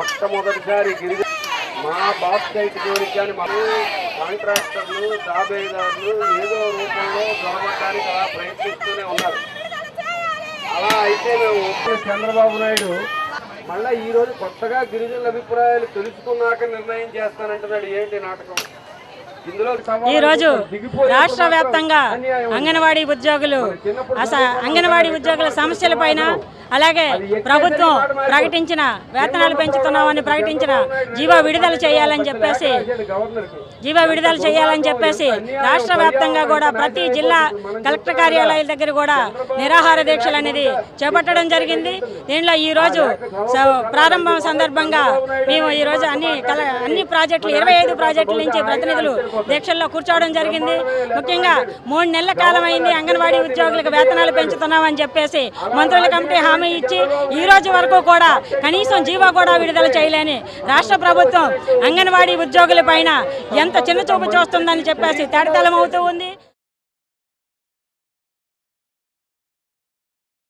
మొట్టమొదటిసారి గిరిజ మా బాస్కైట్ జోలికి కానీ మన కాంట్రాక్టర్లు తాబేదారులు ఏదో రూపంలో దొరకడానికి అలా ప్రయత్నిస్తూనే ఉన్నారు. అలా అయితే మేము చంద్రబాబు నాయుడు మళ్ళా ఈ రోజు కొత్తగా గిరిజనుల అభిప్రాయాలు తెలుసుకున్నాక నిర్ణయం చేస్తానంటున్నాడు ఏంటి నాటకం? ఈ రోజు రాష్ట్ర వ్యాప్తంగా అంగన్వాడీ ఉద్యోగులు అంగన్వాడీ ఉద్యోగుల సమస్యల పైన అలాగే ప్రభుత్వం ప్రకటించిన వేతనాలు పెంచుతున్నామని ప్రకటించిన జీవో విడుదల చేయాలని చెప్పేసి జీవో విడుదల చేయాలని చెప్పేసి రాష్ట్ర వ్యాప్తంగా కూడా ప్రతి జిల్లా కలెక్టర్ కార్యాలయాల దగ్గర కూడా నిరాహార దీక్షలు అనేది చేపట్టడం జరిగింది. దీనిలో ఈ రోజు స- ప్రారంభం సందర్భంగా మేము ఈ రోజు అన్ని కల అన్ని ప్రాజెక్టులు ఇరవై ఐదు ప్రాజెక్టుల నుంచి ప్రతినిధులు దీక్షల్లో కూర్చోవడం జరిగింది. ముఖ్యంగా మూడు నెలల కాలం అయింది అంగన్వాడీ ఉద్యోగులకు వేతనాలు పెంచుతున్నామని చెప్పేసి మంత్రుల కమిటీ హామీ ఇచ్చి ఈ రోజు వరకు కూడా కనీసం జీవో కూడా విడుదల చేయలేని రాష్ట్ర ప్రభుత్వం అంగన్వాడీ ఉద్యోగుల పైన ఎంత చిన్న చూపు చూస్తుందని చెప్పేసి తేటతలం అవుతూ ఉంది.